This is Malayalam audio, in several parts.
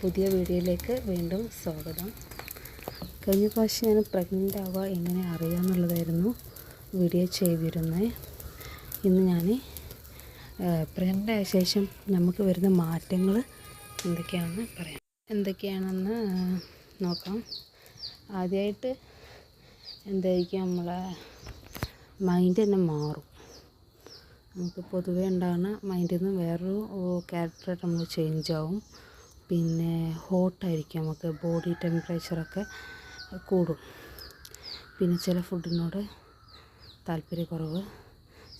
പുതിയ വീഡിയോയിലേക്ക് വീണ്ടും സ്വാഗതം. കഴിഞ്ഞ പ്രാവശ്യം ഞാൻ പ്രഗ്നന്റ് ആവുക എങ്ങനെ അറിയാമെന്നുള്ളതായിരുന്നു വീഡിയോ ചെയ്തിരുന്നത് ഇന്ന് ഞാൻ പ്രഗ്നന്റ് ആയ ശേഷം നമുക്ക് വരുന്ന മാറ്റങ്ങൾ എന്തൊക്കെയാണെന്ന് പറയാം. എന്തൊക്കെയാണെന്ന് നോക്കാം. ആദ്യമായിട്ട് എന്തായിരിക്കും നമ്മളെ മൈൻഡ് തന്നെ മാറും. നമുക്ക് പൊതുവേ ഉണ്ടാകുന്ന മൈൻഡിൽ നിന്ന് വേറൊരു ക്യാരക്ടറായിട്ട് നമ്മൾ ചേഞ്ച് ആവും. പിന്നെ ഹോട്ടായിരിക്കും നമുക്ക് ബോഡി ടെമ്പറേച്ചറൊക്കെ കൂടും. പിന്നെ ചില ഫുഡിനോട് താല്പര്യക്കുറവ്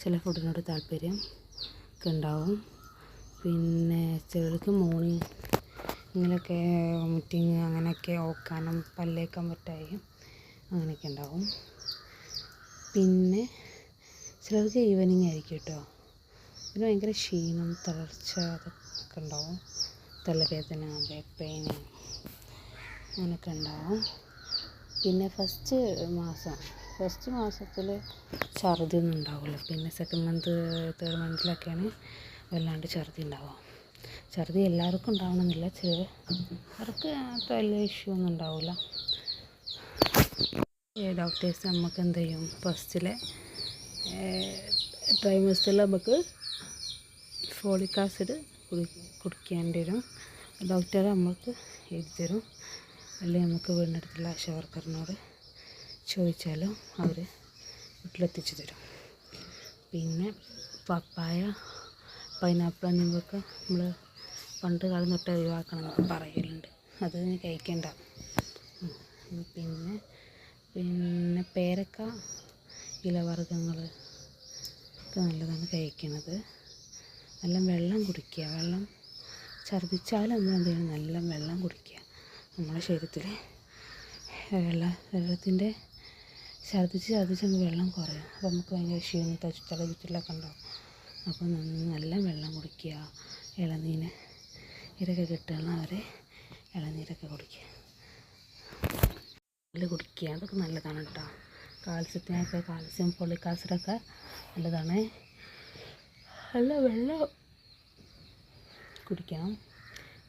ചില ഫുഡിനോട് താല്പര്യം ഒക്കെ ഉണ്ടാവും. പിന്നെ ചിലർക്ക് മോർണിംഗ് ഇങ്ങനെയൊക്കെ വോമിറ്റിങ് അങ്ങനെയൊക്കെ ഓക്കാനും പല്ലേക്കാൻ പറ്റായും അങ്ങനെയൊക്കെ ഉണ്ടാവും. പിന്നെ ചിലർക്ക് ഈവനിങ് ആയിരിക്കും കേട്ടോ. പിന്നെ ഭയങ്കര ക്ഷീണം തളർച്ച അതൊക്കെ ഉണ്ടാവും. തലവേദന ബാക്ക് പെയിൻ അങ്ങനെയൊക്കെ ഉണ്ടാവും. പിന്നെ ഫസ്റ്റ് മാസം ഫസ്റ്റ് മാസത്തിൽ ഛർദി ഒന്നും ഉണ്ടാവില്ല. പിന്നെ സെക്കൻഡ് മന്ത് തേർഡ് മന്തിലൊക്കെയാണ് വല്ലാണ്ട് ഛർദി ഉണ്ടാവുക. ഛർദി എല്ലാവർക്കും ഉണ്ടാവണമെന്നില്ല. ചിലർക്ക് അവർക്ക് വലിയ ഇഷ്യൂ ഒന്നും ഉണ്ടാവില്ല ഡോക്ടേഴ്സ് നമുക്ക് എന്ത് ചെയ്യും? ഫസ്റ്റിലെ ട്രൈമസ്റ്ററിൽ നമുക്ക് ഫോളിക് ആസിഡ് കുടി കുടിക്കേണ്ടി വരും. ഡോക്ടർ നമ്മൾക്ക് എഴുതി തരും. അല്ലെങ്കിൽ നമുക്ക് വീടിനടുത്തുള്ള ആശാ വർക്കറിനോട് ചോദിച്ചാലും അവർ വീട്ടിലെത്തിച്ചു തരും. പിന്നെ പപ്പായ പൈനാപ്പിൾ എന്നിവയൊക്കെ നമ്മൾ പണ്ട് കാലം തൊട്ട് ഒഴിവാക്കണം എന്നൊക്കെ പറയലുണ്ട്. അത് കഴിക്കേണ്ട. പിന്നെ പിന്നെ പേരക്ക ഇലവർഗങ്ങൾ ഒക്കെ നല്ലതാണ് കഴിക്കുന്നത് നല്ല വെള്ളം കുടിക്കുക. വെള്ളം ഛർദ്ദിച്ചാൽ നമ്മൾ എന്ത് ചെയ്യണം? നല്ല വെള്ളം കുടിക്കുക. നമ്മുടെ ശരീരത്തിൽ വെള്ള വെള്ളത്തിന്റെ ഛർദ്ദിച്ച് ഛർദ്ദിച്ച് നമുക്ക് വെള്ളം കുറയും. അപ്പോൾ നമുക്ക് ഭയങ്കര ക്ഷീണം തല ചുറ്റലൊക്കെ ഉണ്ടാവും. അപ്പോൾ നല്ല വെള്ളം കുടിക്കുക. ഇളനീര് ഇതൊക്കെ കിട്ടുന്നവരെ ഇളനീരൊക്കെ കുടിക്കുക. നല്ല കുടിക്കുക. അതൊക്കെ നല്ലതാണ് കേട്ടോ. കാൽസ്യത്തിനൊക്കെ കാൽസ്യം ഫോളിക് ആസിഡൊക്കെ നല്ലതാണ്. നല്ല വെള്ളം കുടിക്കണം.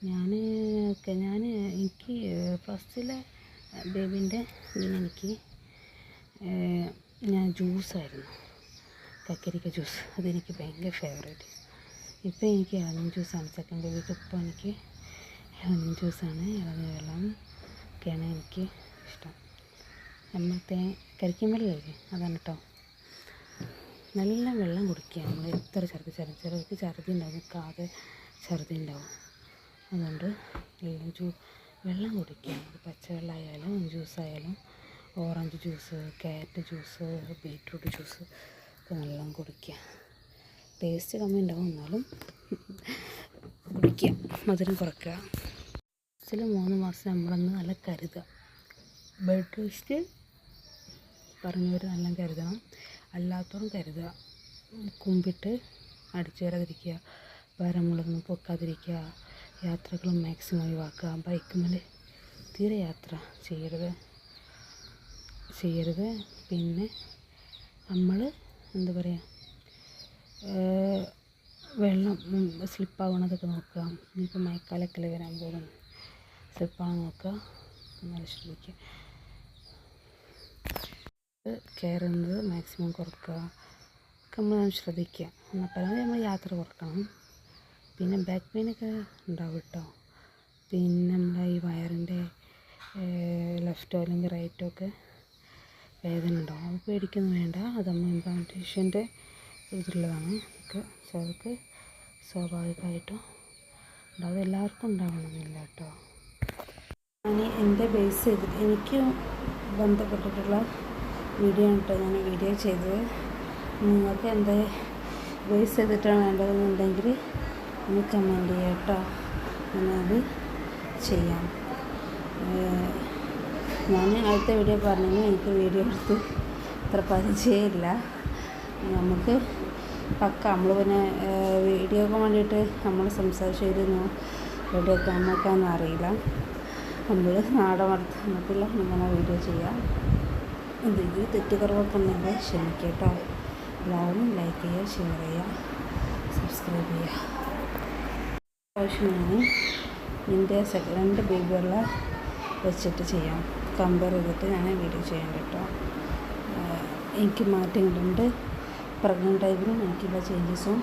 ഞാൻ ഞാൻ എനിക്ക് ഫസ്റ്റിലെ ബേബീന്റെ ഇതിനെനിക്ക് ഞാൻ ജ്യൂസായിരുന്നു. കക്കരിക്ക ജ്യൂസ്. അതെനിക്ക് ഭയങ്കര ഫേവറേറ്റ് ഇപ്പോൾ എനിക്ക് ഇളനീർ ജ്യൂസാണ് സെക്കൻഡ് ബേബിക്ക് ഇപ്പോൾ എനിക്ക് ഇളനീർ ജ്യൂസാണ് ഇളനീർ വെള്ളം ഒക്കെയാണ് എനിക്ക് ഇഷ്ടം. നമ്മൾ തേ കരിക്കുമ്പല്ലേ അതാണ് കേട്ടോ നല്ല വെള്ളം കുടിക്കുക. നമ്മൾ എത്ര ഛർദ്ദി ചെറുക്ക് ചിലർക്ക് ഛർദി ഉണ്ടാവും കാത് ഛർദ്ദി ഉണ്ടാവും. അതുകൊണ്ട് വെള്ളം കുടിക്കുക. പച്ചവെള്ളമായാലും ജ്യൂസായാലും orange juice carrot juice beetroot juice ഒക്കെ നല്ലോണം കുടിക്കുക. ടേസ്റ്റ് കമ്മി ഉണ്ടാവും എന്നാലും കുടിക്കുക. മധുരം കുറയ്ക്കുക ചില മൂന്ന് മാസം നമ്മളൊന്ന് നല്ല കരുതുക. ബെഡ് റെസ്റ്റ് പറഞ്ഞവർ നല്ല കരുതണം. അല്ലാത്തവരും കരുതുക. കുമ്പിട്ട് അടിച്ചു വരാതിരിക്കുക. ഭാരങ്ങളൊന്നും പൊക്കാതിരിക്കുക. യാത്രകൾ മാക്സിമം ഒഴിവാക്കുക. ബൈക്കുമ്മൽ തീരെ യാത്ര ചെയ്യരുത്. ചെയ്യരുത്. പിന്നെ നമ്മൾ എന്താ പറയുക വെള്ളം സ്ലിപ്പാവണതൊക്കെ നോക്കുക. ഇനിയിപ്പോൾ മഴക്കാലൊക്കെ വരാൻ പോകുന്നു സ്ലിപ്പാണ് നോക്കുക. നല്ല ശ്രദ്ധിക്കുക. കയറുന്നത് മാക്സിമം കുറക്കുക. ഒക്കെ നമ്മൾ ശ്രദ്ധിക്കുക. എന്നാൽ പരമാവധി നമ്മൾ യാത്ര കുറക്കണം. പിന്നെ ബാക്ക് പെയിനൊക്കെ ഉണ്ടാവും കേട്ടോ. പിന്നെ നമ്മളെ ഈ വയറിന്റെ ലെഫ്റ്റോ അല്ലെങ്കിൽ റൈറ്റോ ഒക്കെ വേദന ഉണ്ടാവും. അത് പേടിക്കൊന്നും വേണ്ട. അത് നമ്മൾ ഇംപ്ലാന്റേഷന്റെ ഇതിലുള്ളതാണ് ഒക്കെ ചിലർക്ക് സ്വാഭാവികമായിട്ടും ഉണ്ടാവും. എല്ലാവർക്കും ഉണ്ടാവണമെന്നില്ല കേട്ടോ. ഞാൻ എന്റെ ബേസ് ചെയ്തിട്ട് എനിക്ക് ബന്ധപ്പെട്ടിട്ടുള്ള വീഡിയോ ആണ് കേട്ടോ ഞാൻ വീഡിയോ ചെയ്തത്. നിങ്ങൾക്ക് എന്റെ ബേസ് ചെയ്തിട്ടാണ് വേണ്ടതെന്നുണ്ടെങ്കിൽ ഒന്ന് കമന്റ് ചെയ്യാം. കേട്ടോ ഞാനത് ചെയ്യാം ഞാൻ അടുത്ത വീഡിയോ പറഞ്ഞു എനിക്ക് വീഡിയോ എടുത്ത് അത്ര പരിചയമില്ല. നമുക്ക് പക്ക. നമ്മൾ പിന്നെ വീഡിയോക്ക് വേണ്ടിയിട്ട് നമ്മൾ സംസാരിച്ചിരുന്നു. വീഡിയോ ഒക്കെ അറിയില്ല. നമ്മൾ നാടൻ വർത്തമാനത്തിൽ ഇങ്ങനെ വീഡിയോ ചെയ്യാം. എന്തെങ്കിലും തെറ്റുകുറവൊക്കെ ഉണ്ടെങ്കിൽ ക്ഷമിക്കുക കേട്ടോ. എല്ലാവരും ലൈക്ക് ചെയ്യുക ഷെയർ ചെയ്യുക സബ്സ്ക്രൈബ് ചെയ്യുക. പ്രാവശ്യം എന്റെ സെക്കൻഡ് ബേബികളെ വെച്ചിട്ട് ചെയ്യാം. കമ്പയർ ചെയ്തിട്ട് ഞാൻ വീഡിയോ ചെയ്യാൻ കേട്ടോ. എനിക്ക് മാറ്റങ്ങളുണ്ട്. പ്രഗ്നന്റ് ടൈമിൽ എനിക്കുള്ള ചേഞ്ചസും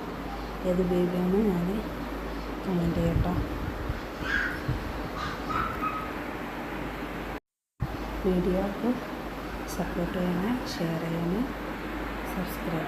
ഏത് ബേബിയാണ് ഞാൻ കമന്റ് ചെയ്യട്ടോ വീഡിയോക്ക് സപ്പോർട്ട് ചെയ്യണേ ഷെയർ ചെയ്യണേ സബ്സ്ക്രൈബ്